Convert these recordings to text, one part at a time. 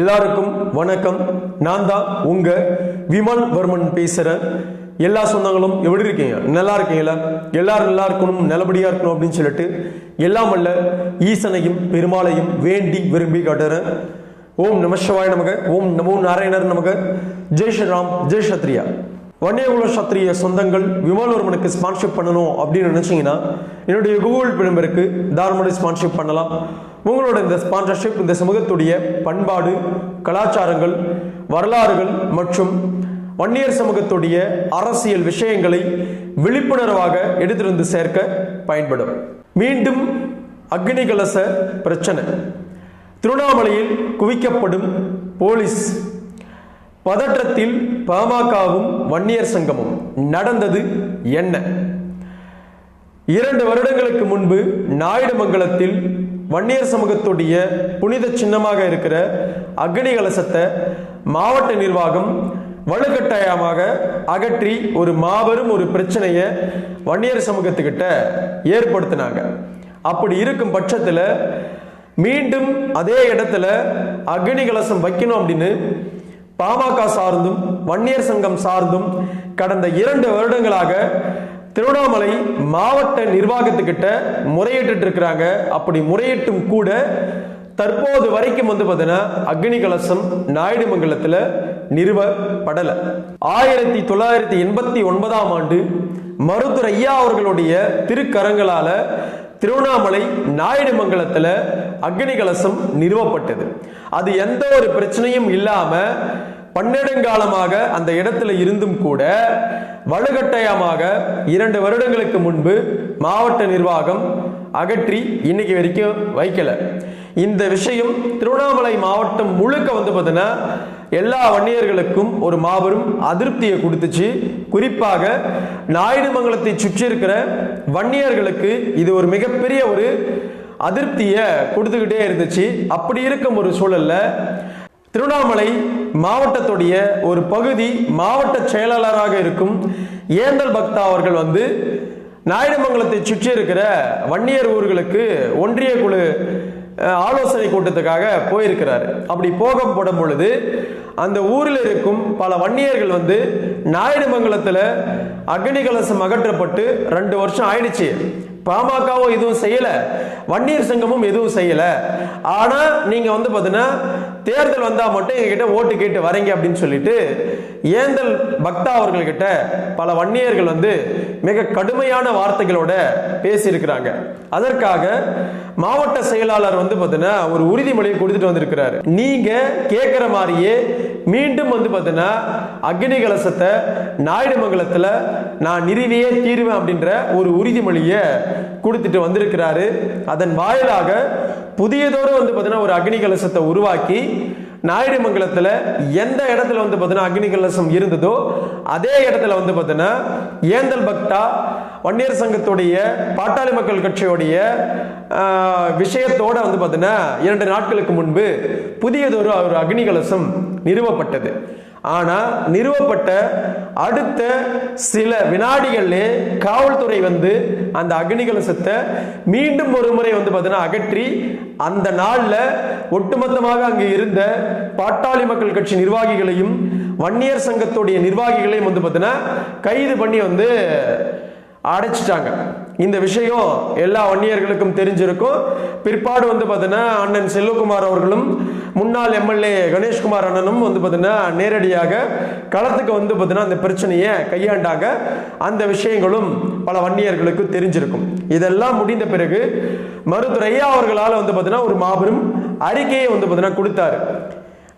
எல்லாருக்கும் வணக்கம். நான் தான் உங்க விமல் வர்மன் பேசுறேன். எல்லா சொந்தங்களும் எப்படி இருக்கீங்க? நல்லா இருக்கீங்களா? எல்லாரும் நல்லா இருக்கணும் நல்லபடியா இருக்கணும் அப்படின்னு சொல்லிட்டு எல்லாம் அல்ல ஈசனையும் பெருமாளையும் வேண்டி விரும்பி காட்டுறேன். ஓம் நமசிவாய நமக. ஓம் நமோ நாராயணர் நமக. ஜெய் ஸ்ரீராம் ஜெய் சத்ரியா வன்னியகுல சத்திரிய சொந்தங்கள் விமல்வர்மனுக்கு ஸ்பான்ஷிப் பண்ணணும் அப்படின்னு நினச்சிங்கன்னா என்னுடைய கூகுள் பிளம்பருக்கு தாராளமாக ஸ்பான்ஷிப் பண்ணலாம். உங்களோட இந்த ஸ்பான்சர்ஷிப் இந்த சமூகத்துடைய பண்பாடு கலாச்சாரங்கள் வரலாறுகள் மற்றும் வன்னியர் சமூகத்துடைய அரசியல் விஷயங்களை விழிப்புணர்வாக எடுத்திருந்து சேர்க்க பயன்படும். மீண்டும் அக்னி கலச பிரச்சனை. திருவண்ணாமலையில் குவிக்கப்படும் போலீஸ் பதற்றத்தில் பாமகவும் வன்னியர் சங்கமும். நடந்தது என்ன? இரண்டு வருடங்களுக்கு முன்பு நாயுடுமங்கலத்தில் வன்னியர் சமூகத்துடைய புனித சின்னமாக இருக்கிற அக்னி கலசத்தை மாவட்ட நிர்வாகம் வலுக்கட்டாயமாக அகற்றி ஒரு மாபெரும் ஒரு பிரச்சனையை வன்னியர் சமூகத்துக்கிட்ட ஏற்படுத்தினாங்க. அப்படி இருக்கும் பட்சத்தில் மீண்டும் அதே இடத்துல அக்னி கலசம் வைக்கணும் அப்படின்னு பாமக சார்ந்தும் வன்னியர் சங்கம் சார்ந்தும் கடந்த இரண்டு வருடங்களாக திருவண்ணாமலை மாவட்ட நிர்வாகத்துக்கிட்ட முறையிட்டு இருக்கிறாங்க அப்படி முறையிட்டும் கூட தற்போது வரைக்கும் வந்து பார்த்தீங்கன்னா அக்னி கலசம் நாயுடுமங்கலத்தில் நிறுவப்படலை. ஆயிரத்தி தொள்ளாயிரத்தி எண்பத்தி ஒன்பதாம் ஆண்டு மருத்துவர் ஐயா அவர்களுடைய திருக்கரங்களால் திருவண்ணாமலை நாயுடுமங்கலத்தில் அக்னி கலசம் நிறுவப்பட்டது. அது எந்த ஒரு பிரச்சனையும் இல்லாமல் பன்னெடுங்காலமாக அந்த இடத்துல இருந்தும் கூட வலுக்கட்டாயமாக இரண்டு வருடங்களுக்கு முன்பு மாவட்ட நிர்வாகம் அகற்றி இன்னைக்கு வரைக்கும் வைக்கல. இந்த விஷயம் திருவண்ணாமலை மாவட்டம் முழுக்க வந்து பார்த்தீங்கன்னா எல்லா வன்னியர்களுக்கும் ஒரு மாபெரும் அதிருப்தியை கொடுத்துச்சு. குறிப்பாக நாயுடுமங்கலத்தை சுற்றி இருக்கிற வன்னியர்களுக்கு இது ஒரு மிகப்பெரிய ஒரு அதிருப்தியை கொடுத்துக்கிட்டே இருந்துச்சு. அப்படி இருக்கும் ஒரு சூழல்ல திருவண்ணாமலை மாவட்டத்துடைய ஒரு பகுதி மாவட்ட செயலாளராக இருக்கும் ஏந்தல் பக்தா அவர்கள் வந்து நாயுடுமங்கலத்தை சுற்றி இருக்கிற வன்னியர் ஊர்களுக்கு ஒன்றிய குழு ஆலோசனை கூட்டத்துக்காக போயிருக்கிறாரு. அப்படி போக போடும் பொழுது அந்த ஊரில் இருக்கும் பல வன்னியர்கள் வந்து நாயுடுமங்கலத்தில் அக்னி கலசம் அகற்றப்பட்டு ரெண்டு வருஷம் ஆயிடுச்சு. பாமகவும் எதுவும் செய்யல வன்னியர் சங்கமும் எதுவும் செய்யல. ஆனா நீங்க வந்து பாத்தீங்கன்னா தேர்தல் வந்தா மட்டும் எங்ககிட்ட ஓட்டு கேட்டு வரீங்க அப்படின்னு சொல்லிட்டு ஏந்தல் பக்தா அவர்கள்கிட்ட பல வன்னியர்கள் வந்து மிக கடுமையான வார்த்தைகளோட பேசியிருக்கிறாங்க. அதற்காக மாவட்ட செயலாளர் வந்து பாத்தீங்கன்னா ஒரு உறுதிமொழியை கொடுத்துட்டு வந்திருக்கிறாரு. நீங்க கேட்கிற மாதிரியே மீண்டும் வந்து பார்த்தீங்கன்னா அக்னி கலசத்தை நாயுடுமங்கலத்துல நான் நிறுவியே தீருவேன் அப்படின்ற ஒரு உறுதிமொழியை கொடுத்துட்டு வந்திருக்கிறாரு. அதன் வாயிலாக புதியதோடு வந்து பார்த்தீங்கன்னா ஒரு அக்னி கலசத்தை உருவாக்கி நாயுடுமங்கலத்தில் எந்த இடத்துல வந்து பார்த்தீங்கன்னா அக்னி கலசம் இருந்ததோ அதே இடத்துல வந்து பார்த்தீங்கன்னா ஏந்தல் பக்தா வன்னியர் சங்கத்துடைய பாட்டாளி மக்கள் கட்சியுடைய விஷயத்தோட வந்து பார்த்தீங்கன்னா இரண்டு நாட்களுக்கு முன்பு புதியதொரு ஒரு அக்னி கலசம் நிறுவப்பட்டது. ஆனால் நிறுவப்பட்ட அடுத்த சில வினாடிகளிலே காவல்துறை வந்து அந்த அக்னி கலசத்தை மீண்டும் ஒரு முறை வந்து பார்த்தீங்கன்னா அகற்றி அந்த நாளில் ஒட்டுமொத்தமாக அங்கு இருந்த பாட்டாளி மக்கள் கட்சி நிர்வாகிகளையும் வன்னியர் சங்கத்துடைய நிர்வாகிகளையும் வந்து பார்த்தீங்கன்னா கைது பண்ணி வந்து அடைச்சிட்டாங்க. இந்த விஷயம் எல்லா வன்னியர்களுக்கும் தெரிஞ்சிருக்கும். பிற்பாடு வந்து பார்த்தீங்கன்னா அண்ணன் செல்வகுமார் அவர்களும் முன்னாள் எம்எல்ஏ கணேஷ்குமார் அண்ணனும் வந்து பார்த்தீங்கன்னா நேரடியாக களத்துக்கு வந்து பார்த்தீங்கன்னா அந்த பிரச்சனையை கையாண்டாங்க. அந்த விஷயங்களும் பல வன்னியர்களுக்கு தெரிஞ்சிருக்கும். இதெல்லாம் முடிந்த பிறகு மருத்துவர் அவர்களால் வந்து பார்த்தீங்கன்னா ஒரு மாபெரும் அறிக்கையை வந்து பார்த்தீங்கன்னா கொடுத்தாரு.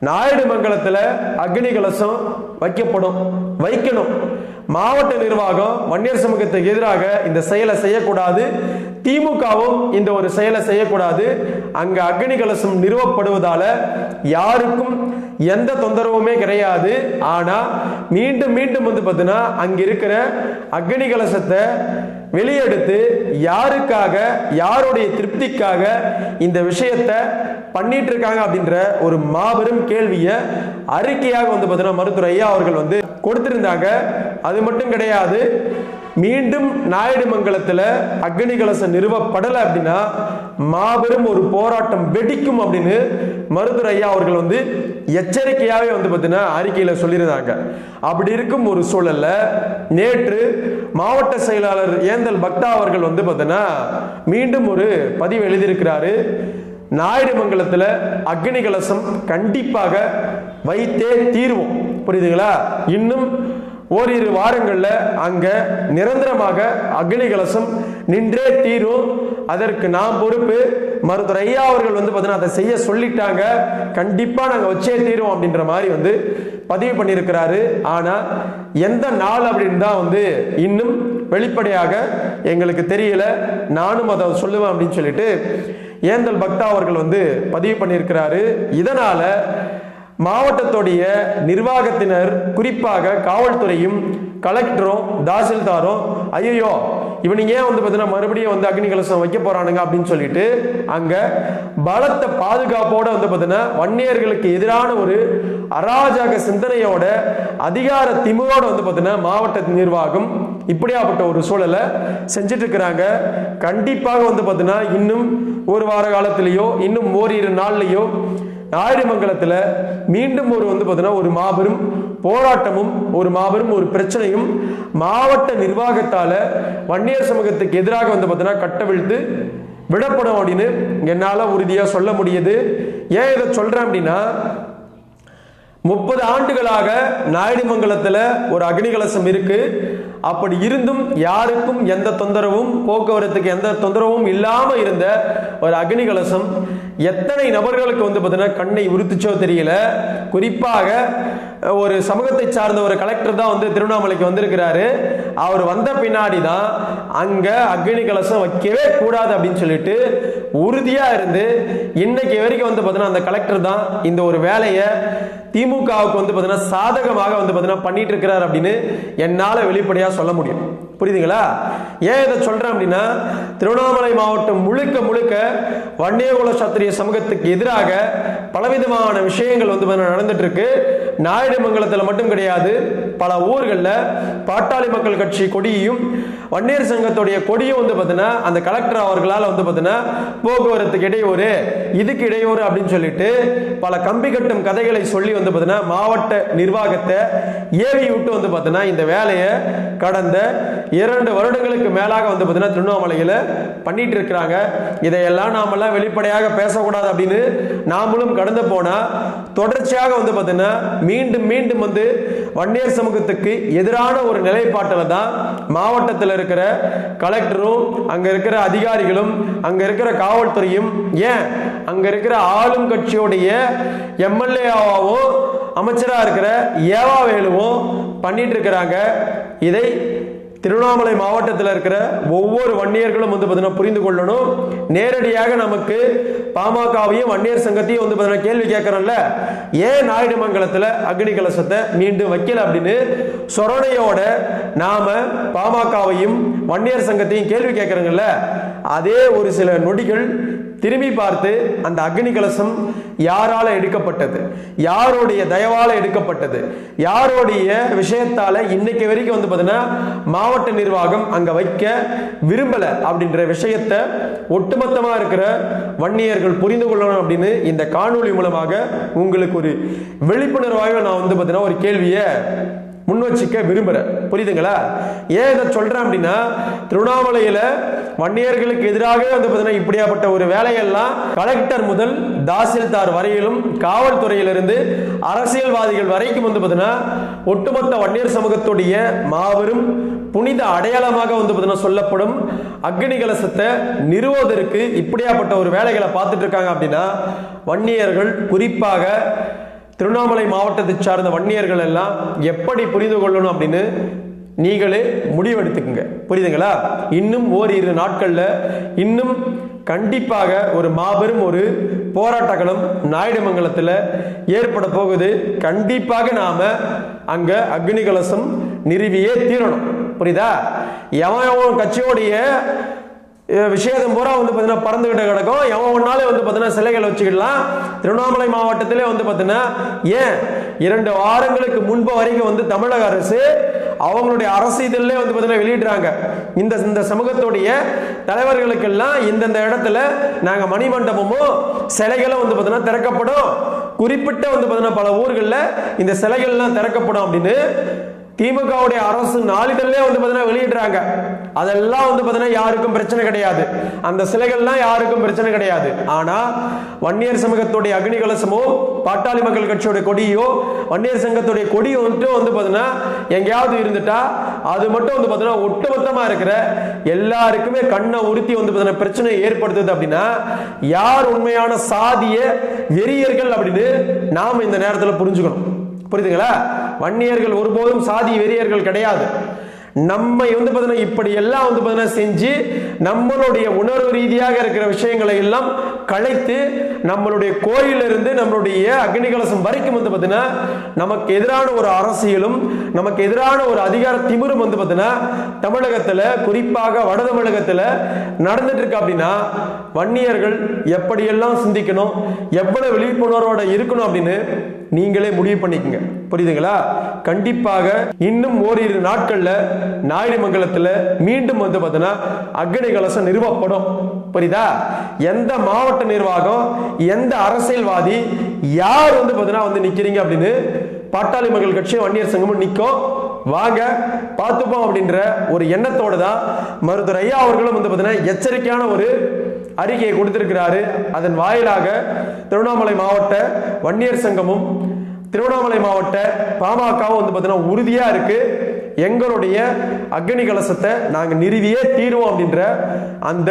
நாயுடுமங்கலத்தில் அக்னி கலசம் வைக்கப்படும் வைக்கணும். மாவட்ட நிர்வாகம் வன்னியர் சமூகத்துக்கு எதிராக இந்த செயலை செய்யக்கூடாது. திமுகவும் இந்த ஒரு செயலை செய்யக்கூடாது. அங்கு அக்னி கலசம் நிறுவப்படுவதால யாருக்கும் எந்த தொந்தரவுமே கிடையாது. ஆனால் மீண்டும் மீண்டும் வந்து பார்த்தீங்கன்னா அங்கே இருக்கிற அக்னி கலசத்தை வெளியெடுத்து யாருக்காக யாருடைய திருப்திக்காக இந்த விஷயத்தை பண்ணிட்டு இருக்காங்க அப்படின்ற ஒரு மாபெரும் கேள்வியை அறிக்கையாக வந்து பார்த்தீங்கன்னா மருத்துவர் ஐயா அவர்கள் வந்து கொடுத்திருந்தாங்க. அது மட்டும் கிடையாது மீண்டும் நாயுடுமங்கலத்தில் அக்னி கலசம் நிறுவப்படலை அப்படின்னா மாபெரும் ஒரு போராட்டம் வெடிக்கும் அப்படின்னு மருதுரையா அவர்கள் வந்து எச்சரிக்கையாகவே வந்து பார்த்தீங்கன்னா அறிக்கையில் சொல்லியிருந்தாங்க. அப்படி இருக்கும் ஒரு சூழல்ல நேற்று மாவட்ட செயலாளர் ஏந்தல் பக்தா அவர்கள் வந்து பார்த்தீங்கன்னா மீண்டும் ஒரு பதிவு எழுதியிருக்கிறாரு. நாயுடுமங்கலத்தில் அக்னி கலசம் கண்டிப்பாக வைத்தே தீர்வோம். புரியுதுங்களா? இன்னும் ஓரிரு வாரங்களில் அங்கே நிரந்தரமாக அக்னி கலசம் நின்றே தீரும். அதற்கு நாம் பொறுப்பு மருத்துவர் ஐயா அவர்கள் வந்து பார்த்தீங்கன்னா அதை செய்ய சொல்லிட்டாங்க. கண்டிப்பாக நாங்கள் வச்சே தீரும் அப்படின்ற மாதிரி வந்து பதிவு பண்ணியிருக்கிறாரு. ஆனால் எந்த நாள் அப்படின்னு தான் வந்து இன்னும் வெளிப்படையாக எங்களுக்கு தெரியல. நானும் அதை சொல்லுவேன் அப்படின்னு சொல்லிட்டு ஏந்தல் பக்தா அவர்கள் வந்து பதிவு பண்ணியிருக்கிறாரு. இதனால் மாவட்டத்துடைய நிர்வாகத்தினர் குறிப்பாக காவல்துறையும் கலெக்டரும் தாசில்தாரும் ஐயோ இவனுங்க ஏன் வந்து பார்த்தீங்கன்னா மறுபடியும் வந்து அக்னி கலசம் வைக்க போறானுங்க அப்படின்னு சொல்லிட்டு அங்க பலத்த பாதுகாப்போட வந்து பார்த்தீங்கன்னா வன்னியர்களுக்கு எதிரான ஒரு அராஜக சிந்தனையோட அதிகார திமுவோட வந்து பார்த்தீங்கன்னா மாவட்ட நிர்வாகம் இப்படியாப்பட்ட ஒரு சூழலை செஞ்சுட்டு இருக்கிறாங்க கண்டிப்பாக வந்து பார்த்தீங்கன்னா இன்னும் ஒரு வார காலத்திலேயோ இன்னும் ஓரிரு நாள்லையோ ஆயிரமங்கலத்தில் மீண்டும் ஒரு வந்து பார்த்தீங்கன்னா ஒரு மாபெரும் போராட்டமும் ஒரு மாபெரும் ஒரு பிரச்சனையும் மாவட்ட நிர்வாகத்தால் வன்னியர் சமூகத்துக்கு எதிராக வந்து பார்த்தீங்கன்னா கட்டவிழ்த்து விடப்படும் அப்படின்னு என்னால் உறுதியாக சொல்ல முடியுது. ஏன் இதை சொல்கிறேன் அப்படின்னா முப்பது ஆண்டுகளாக நாயுடுமங்கலத்தில் ஒரு அக்னிகலசம் இருக்கு. அப்படி இருந்தும் யாருக்கும் எந்த தொந்தரவும் போக்குவரத்துக்கு எந்த தொந்தரவும் இல்லாமல் இருந்த ஒரு அக்னிகலசம் எத்தனை நபர்களுக்கு வந்து பார்த்தீங்கன்னா கண்ணை உறுத்துச்சோ தெரியல. குறிப்பாக ஒரு சமூகத்தை சார்ந்த ஒரு கலெக்டர் தான் வந்து திருவண்ணாமலைக்கு வந்திருக்கிறாரு. அவர் வந்த பின்னாடி தான் அங்கே அக்னி கலசம் வைக்கவே கூடாது அப்படின்னு சொல்லிட்டு உறுதியாக இருந்து இன்னைக்கு வரைக்கும் வந்து பார்த்தீங்கன்னா அந்த கலெக்டர் தான் இந்த ஒரு வேலையை திமுகவுக்கு வந்து பார்த்தீங்கன்னா சாதகமாக வந்து பார்த்தீங்கன்னா பண்ணிட்டு இருக்கிறார் அப்படின்னு என்னால் வெளிப்படையாக சொல்ல முடியும். புரியுதுங்களா? ஏன் இதை சொல்றேன் அப்படின்னா திருவண்ணாமலை மாவட்டம் முழுக்க முழுக்க வன்னியகுல சத்திரிய சமூகத்துக்கு எதிராக பலவிதமான விஷயங்கள் வந்து பார்த்தீங்கன்னா நடந்துட்டு இருக்கு நாயுடுமங்கலத்தில் மட்டும் கிடையாது பல ஊர்களில் பாட்டாளி மக்கள் கட்சி கொடியையும் வன்னியர் சங்கத்துடைய கொடியும் வந்து பார்த்தீங்கன்னா அந்த கலெக்டர் அவர்களால் வந்து பார்த்தீங்கன்னா போக்குவரத்துக்கு இடையூறு இதுக்கு இடையூறு அப்படின்னு சொல்லிட்டு பல கம்பி கட்டும் கதைகளை சொல்லி வந்து பார்த்தீங்கன்னா மாவட்ட நிர்வாகத்தை ஏவி விட்டு வந்து பார்த்தீங்கன்னா இந்த வேலையை கடந்த இரண்டு வருடங்களுக்கு மேலாக வந்து பார்த்தீங்கன்னா திருவண்ணாமலையில் பண்ணிட்டு இருக்கிறாங்க. இதையெல்லாம் நாமெல்லாம் வெளிப்படையாக பேசக்கூடாது அப்படின்னு நாமளும் கடந்து போனால் தொடர்ச்சியாக வந்து பார்த்தீங்கன்னா மீண்டும் மீண்டும் வந்து வன்னியர் சமூகத்துக்கு எதிரான ஒரு நிலைப்பாட்டில் தான் மாவட்டத்தில் இருக்கிற கலெக்டரும் அங்கே இருக்கிற அதிகாரிகளும் அங்கே இருக்கிற காவல்துறையும் ஏன்? அங்கே இருக்கிற ஆளும் கட்சியுடைய எம்எல்ஏவாகவும் அமைச்சராக இருக்கிற ஏவா வேலுவும் பண்ணிட்டு இருக்கிறாங்க. இதை திருவண்ணாமலை மாவட்டத்தில் இருக்கிற ஒவ்வொரு வன்னியர்களும் வந்து பார்த்தீங்கன்னா புரிந்து கொள்ளணும். நேரடியாக நமக்கு பாமகவையும் வன்னியர் சங்கத்தையும் வந்து பார்த்தீங்கன்னா கேள்வி கேட்குறோம்ல. ஏன் நாயுடுமங்கலத்தில் அக்னி கலசத்தை மீண்டும் வைக்கல அப்படின்னு சொரணையோட நாம பாமகவையும் வன்னியர் சங்கத்தையும் கேள்வி கேட்குறோங்கல்ல. அதே ஒரு சில நொடிகள் திரும்பி பார்த்து அந்த அக்னி கலசம் யாரால எடுக்கப்பட்டது? யாருடைய தயவால எடுக்கப்பட்டது? யாருடைய விஷயத்தால இன்னைக்கு வரைக்கும் வந்து பார்த்தீங்கன்னா மாவட்ட நிர்வாகம் அங்க வைக்க விரும்பல அப்படின்ற விஷயத்த ஒட்டுமொத்தமா இருக்கிற வன்னியர்கள் புரிந்து கொள்ளணும் அப்படின்னு இந்த காணொளி மூலமாக உங்களுக்கு ஒரு விழிப்புணர்வாக நான் வந்து பார்த்தீங்கன்னா ஒரு கேள்வியை முன் வச்சிக்க விரும்புகிறேன் புரியுதுங்களா? ஏன் இதை சொல்கிறேன் அப்படின்னா திருவண்ணாமலையில் வன்னியர்களுக்கு எதிராக வந்து பார்த்தீங்கன்னா இப்படியாப்பட்ட ஒரு வேலையெல்லாம் கலெக்டர் முதல் தாசில்தார் வரையிலும் காவல்துறையிலிருந்து அரசியல்வாதிகள் வரைக்கும் வந்து பார்த்தீங்கன்னா ஒட்டுமொத்த வன்னியர் சமூகத்துடைய மாபெரும் புனித அடையாளமாக வந்து பார்த்தீங்கன்னா சொல்லப்படும் அக்னி கலசத்தை நிறுவுவதற்கு இப்படியாப்பட்ட ஒரு வேலைகளை பார்த்துட்டு இருக்காங்க அப்படின்னா வன்னியர்கள் குறிப்பாக திருவண்ணாமலை மாவட்டத்தை சார்ந்த வன்னியர்கள் எல்லாம் எப்படி புரிந்து கொள்ளணும் அப்படின்னு நீங்களே முடிவெடுத்துக்குங்க புரியுதுங்களா? இன்னும் ஓரிரு நாட்களில் இன்னும் கண்டிப்பாக ஒரு மாபெரும் ஒரு போராட்டங்களும் நாயுடுமங்கலத்தில் ஏற்பட போகுது. கண்டிப்பாக நாம் அங்கே அக்னி கலசம் நிறுவியே தீரணும். புரியுதா? எவன் எவன் கட்சியோடைய விஷேதம் பூரா வந்து பார்த்தீங்கன்னா பறந்துகிட்ட கிடக்கும். எவன் ஒன்னாலே வந்து பார்த்தீங்கன்னா சிலைகள் வச்சுக்கிடலாம். திருவண்ணாமலை மாவட்டத்திலே வந்து பார்த்தீங்கன்னா ஏன் இரண்டு வாரங்களுக்கு முன்பு வரைக்கும் வந்து தமிழக அரசு அவங்களுடைய அரசிதழ்லே வந்து பார்த்தீங்கன்னா வெளியிடுறாங்க. இந்த இந்த சமூகத்துடைய தலைவர்களுக்கெல்லாம் இந்தந்த இடத்துல நாங்கள் மணிமண்டபமும் சிலைகளும் வந்து பார்த்தீங்கன்னா திறக்கப்படும். குறிப்பிட்ட வந்து பார்த்தீங்கன்னா பல ஊர்களில் இந்த சிலைகள்லாம் திறக்கப்படும் அப்படின்னு திமுகவுடைய அரசு நாளிதழே வந்து பார்த்தீங்கன்னா வெளியிடுறாங்க. அதெல்லாம் வந்து பார்த்தீங்கன்னா யாருக்கும் பிரச்சனை கிடையாது. அந்த சிலைகள்லாம் யாருக்கும் பிரச்சனை கிடையாது. ஆனா வன்னியர் சமூகத்துடைய அக்னி கலசமோ பாட்டாளி மக்கள் கட்சியோட கொடியோ வன்னியர் சங்கத்துடைய கொடியோ வந்துட்டு வந்து பார்த்தீங்கன்னா எங்கேயாவது இருந்துட்டா அது மட்டும் வந்து பார்த்தீங்கன்னா ஒட்டுமொத்தமா இருக்கிற எல்லாருக்குமே கண்ணை உறுத்தி வந்து பார்த்தீங்கன்னா பிரச்சனை ஏற்படுத்துது அப்படின்னா யார் உண்மையான சாதிய வெறியர்கள் அப்படின்னு நாம இந்த நேரத்தில் புரிஞ்சுக்கணும். புரியுதுங்களா? வன்னியர்கள் ஒருபோதும் சாதி வெறியர்கள் கிடையாது. நம்மை வந்து பார்த்தீங்கன்னா இப்படி எல்லாம் வந்து பார்த்தீங்கன்னா செஞ்சு நம்மளுடைய உணர்வு ரீதியாக இருக்கிற விஷயங்களை எல்லாம் கலைத்து நம்மளுடைய கோயிலிருந்து நம்மளுடைய அக்னி கலசம் வரைக்கும் வந்து பார்த்தீங்கன்னா நமக்கு எதிரான ஒரு அரசியலும் நமக்கு எதிரான ஒரு அதிகார திமிரும் வந்து பார்த்தீங்கன்னா தமிழகத்தில் குறிப்பாக வட தமிழகத்தில் நடந்துட்டு இருக்கு அப்படின்னா வன்னியர்கள் எப்படியெல்லாம் சிந்திக்கணும் எவ்வளவு விழிப்புணர்வோட இருக்கணும் அப்படின்னு நீங்களே முடிவு பண்ணிக்கங்க. புரியுதுங்களா? கண்டிப்பாக இன்னும் ஓரிரு நாட்கள்ல நாயுடுமங்கலத்துல மீண்டும் வந்து பார்த்தீங்கன்னா அக்னி கலசம் நிறுவப்படும் புரியுதா? எந்த மாவட்ட நிர்வாகம் எந்த அரசியல்வாதி யார் வந்து பார்த்தீங்கன்னா வந்து நிக்கிறீங்க அப்படின்னு பாட்டாளி மக்கள் கட்சியும் வன்னியர் சங்கமும் நிற்கும் வாங்க பார்த்துப்போம் அப்படின்ற ஒரு எண்ணத்தோடு தான் மருத்துவர் ஐயா அவர்களும் வந்து பார்த்தீங்கன்னா எச்சரிக்கையான ஒரு அறிக்கையை கொடுத்திருக்கிறாரு. அதன் வாயிலாக திருவண்ணாமலை மாவட்ட வன்னியர் சங்கமும் திருவண்ணாமலை மாவட்ட பாமகவும் வந்து பார்த்தீங்கன்னா உறுதியாக இருக்கு. எங்களுடைய அக்னி கலசத்தை நாங்கள் நிறுவியே தீருவோம் அப்படின்ற அந்த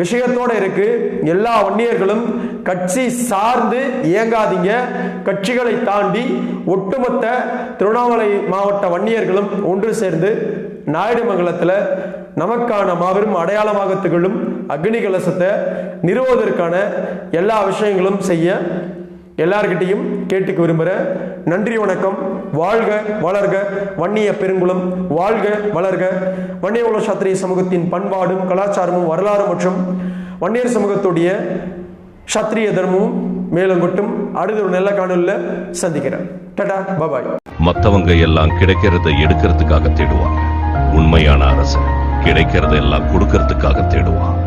விஷயத்தோட இருக்கு. எல்லா வன்னியர்களும் கட்சி சார்ந்து இயங்காதீங்க. கட்சிகளை தாண்டி ஒட்டுமொத்த திருவண்ணாமலை மாவட்ட வன்னியர்களும் ஒன்று சேர்ந்து நாயுடுமங்கலத்தில் நமக்கான மாபெரும் அடையாளமாக திகழும் அக்னி கலசத்தை நிறுவுவதற்கான எல்லா விஷயங்களும் செய்ய எல்லார்கிட்டையும் கேட்டுக்க விரும்புகிறேன் நன்றி வணக்கம். வாழ்க வளர்க. வன்னிய பெருங்குளம் வாழ்க வளர்க. வன்னிய சாத்திரிய சமூகத்தின் பண்பாடும் கலாச்சாரமும் வரலாறு மற்றும் வன்னியர் சமூகத்துடைய சத்திரிய தர்மமும் மேலங்கொட்டும் அடுத்த ஒரு நல்ல காணொலியில் சந்திக்கிறேன். டடா பபாய். மற்றவங்க எல்லாம் கிடைக்கிறத எடுக்கிறதுக்காக தேடுவாங்க. உண்மையான அரசன் கிடைக்கிறதெல்லாம் கொடுக்கறதுக்காக தேடுவான்.